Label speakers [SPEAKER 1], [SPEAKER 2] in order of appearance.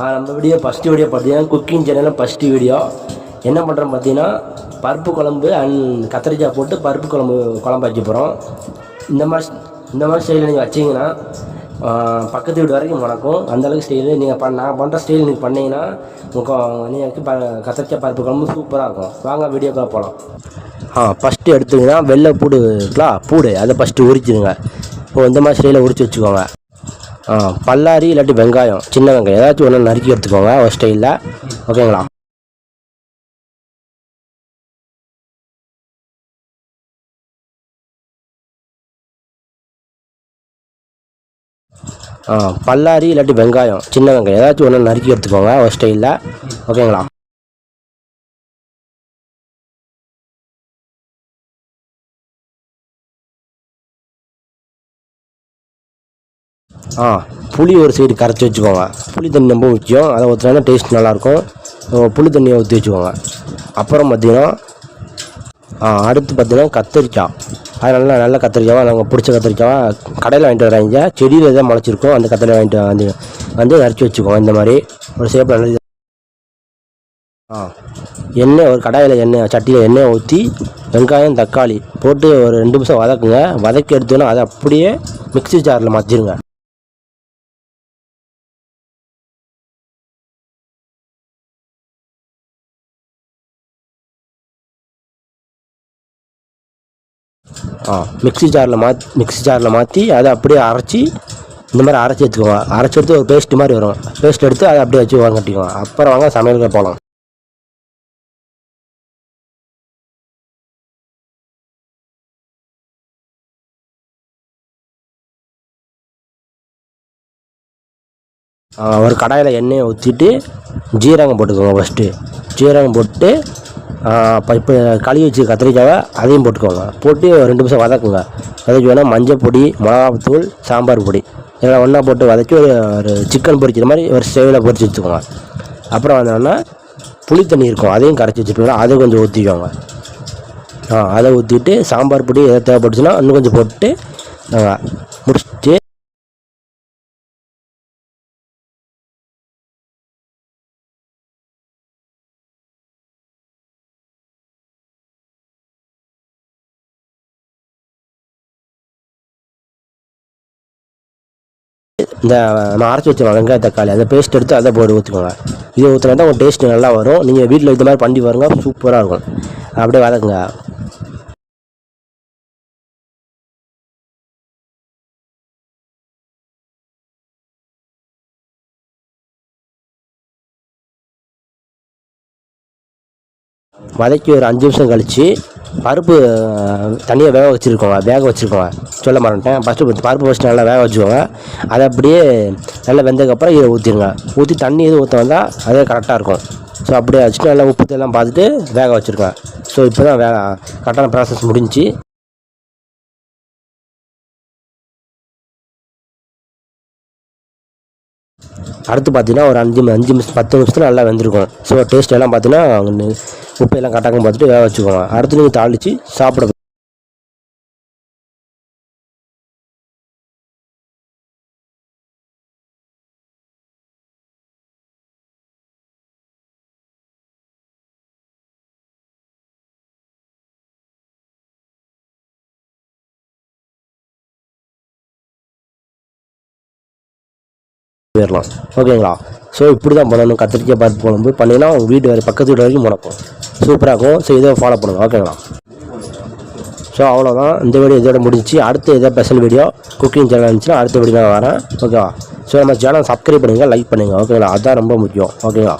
[SPEAKER 1] நம்ம video first video பார்த்தீங்கன்னா cooking சேனலில் ஃபஸ்ட்டு வீடியோ என்ன பண்ணுறோம் பார்த்தீங்கன்னா பருப்பு குழம்பு அண்ட் கத்திரிக்காய் போட்டு பருப்பு குழம்பு குழம்பு வைக்க போகிறோம் இந்த மாதிரி இந்த மாதிரி ஸ்டைலில் நீங்கள் வச்சிங்கன்னா பக்கத்து வீடு வரைக்கும் வணக்கம் அந்தளவுக்கு ஸ்டைலு நீங்கள் பண்ண நான் பண்ணுற ஸ்டைல் நீங்கள் பண்ணிங்கன்னா உங்கள் நீங்கள் ப கத்திரிக்காய் பருப்பு குழம்பு சூப்பராக இருக்கும். வாங்க வீடியோக்காக போகலாம் ஆ ஃபஸ்ட்டு எடுத்துங்கன்னா வெள்ளை பூடு இருக்குங்களா பூடு. அதை ஃபஸ்ட்டு உரிச்சிடுங்க. இப்போ இந்த மாதிரி ஸ்டைலில் உரிச்சு வச்சுக்கோங்க. பல்லாரி இல்லாட்டி வெங்காயம் சின்ன வெங்காயம் ஏதாச்சும் ஒன்று நறுக்கி எடுத்துக்கோங்க ஒரு ஸ்டைலில் ஓகேங்களா? ஆ பல்லாரி இல்லாட்டி வெங்காயம் சின்ன வெங்காயம் ஏதாச்சும் ஒன்று நறுக்கி எடுத்துக்கோங்க ஒரு ஸ்டைலில் ஓகேங்களா? ஆ புளி ஒரு சைடு கரைச்சி வச்சுக்கோங்க. புளி தண்ணி ரொம்ப முக்கியம். அதை ஊற்றினா டேஸ்ட் நல்லாயிருக்கும். புளி தண்ணியை ஊற்றி வச்சுக்கோங்க. அப்புறம் பார்த்தீங்கன்னா ஆ அடுத்து பார்த்தீங்கன்னா கத்திரிக்காய். அது நல்லா நல்ல கத்திரிக்காவாக நாங்கள் பிடிச்ச கத்திரிக்காவா கடையில் வாங்கிட்டு வராங்க. செடியில் தான் முளைச்சிருக்கோம் அந்த கத்திரிக்காய் வாங்கிட்டு வந்து வந்து நறுக்கி வச்சுக்கோங்க. இந்த மாதிரி ஒரு சேப்பில் நல்லது ஆ எண்ணெய் ஒரு கடாயில் எண்ணெய் சட்டியில் எண்ணெய் ஊற்றி வெங்காயம் தக்காளி போட்டு ஒரு ரெண்டு நிமிஷம் வதக்குங்க. வதக்கி எடுத்தோன்னா அதை அப்படியே மிக்ஸி ஜாரில் மாற்றிடுங்க ஆ மிக்ஸி ஜாரில் மாற்றி மிக்ஸி ஜாரில் மாற்றி அதை அப்படியே அரைச்சி இந்த மாதிரி அரைச்சி எடுத்துக்கோங்க அரைச்சி எடுத்து ஒரு பேஸ்ட் மாதிரி வரும். பேஸ்ட் எடுத்து அதை அப்படியே வச்சு வாங்கட்டிக்குவோம் அப்புறம் வாங்க சமையலுக்கு போகலாம் ஒரு கடாயில் எண்ணெயை ஊற்றிட்டு ஜீரகம் போட்டுக்கோங்க ஃபஸ்ட்டு ஜீரகம் போட்டு இப்போ இப்போ கழுவி வச்சு கத்திரிக்காவை அதையும் போட்டுக்கோங்க. போட்டு ரெண்டு நிமிஷம் வதக்குங்க. வதக்கி வேணால் மஞ்சள் பொடி மிளகாத்தூள் சாம்பார் பொடி. இதெல்லாம் ஒன்றா போட்டு வதக்கி ஒரு ஒரு சிக்கன் பொரிக்கிற மாதிரி ஒரு ஸ்டேவில் பொரிச்சு வச்சுக்கோங்க. அப்புறம் வந்தோன்னா புளி தண்ணி இருக்கும். அதையும் கரைச்சி வச்சுக்கோங்க. அதை கொஞ்சம் ஊற்றிக்கோங்க ஆ அதை ஊற்றிட்டு சாம்பார் பொடி எதாவது தேவைப்பட்டுச்சுன்னா இன்னும் கொஞ்சம் போட்டு முடிச்சுட்டு இந்த நான் அரைச்சி வச்ச வெங்காய தக்காளி. அந்த பேஸ்ட் எடுத்து அதை போட்டு ஊற்றிக்கோங்க இது ஊற்றினா தான் உங்கள் டேஸ்ட் நல்லா வரும். நீங்கள் வீட்டில் இந்த மாதிரி பண்ணி பாருங்க சூப்பராக இருக்கும். அப்படியே வதக்குங்க. வதக்கி ஒரு அஞ்சு நிமிஷம் கழித்து பருப்பு தனியாக வேக வச்சுருக்கோங்க வேக வச்சுருக்கோங்க. சொல்ல மறந்துட்டேன். ஃபஸ்ட்டு பருப்பு ஃபஸ்ட்டு நல்லா வேக வச்சுக்கோங்க. அதை அப்படியே நல்லா வெந்ததுக்கப்புறம் இதை ஊற்றிடுங்க ஊற்றி தண்ணி எதுவும் ஊற்ற வந்தால் அதே கரெக்டாக இருக்கும். ஸோ அப்படியே வச்சுட்டு நல்லா உப்பு எல்லாம் பார்த்துட்டு வேக வச்சுருக்கேன் ஸோ இப்போ தான் வே கரெக்டான ப்ராசஸ் முடிஞ்சுச்சு. அடுத்து பார்த்தீங்கன்னா ஒரு அஞ்சு அஞ்சு நிமிஷம் பத்து நிமிஷத்தில் நல்லா வெந்திருக்கும். ஸோ டேஸ்ட் எல்லாம் பார்த்தீங்கன்னா உப்பு எல்லாம் பார்த்துட்டு வேக வச்சுக்கோங்க அடுத்து நீங்கள் தாளித்து சாப்பிட போயிடலாம் ஓகேங்களா? ஸோ இப்படி தான் பண்ணணும். கத்திரிக்காய் பருப்பு போகும்போது பண்ணிங்கன்னா உங்கள் வீட்டு வரை பக்கத்து வீடு வரைக்கும் முடக்கும். சூப்பராக இருக்கும் ஸோ இதை ஃபாலோ பண்ணுங்கள் ஓகேங்களா ஸோ அவ்வளோதான் இந்த வீடியோ இதோட முடிஞ்சு அடுத்து எதாவது ஸ்பெஷல் வீடியோ குக்கிங் சேனல் இருந்துச்சுன்னா அடுத்த வீடியோ நான் வரேன். ஓகேவா ஸோ நம்ம சேனல் சப்ஸ்கிரைப் பண்ணுங்கள் லைக் பண்ணுங்கள் ஓகேங்களா அதுதான் ரொம்ப முக்கியம். ஓகேங்களா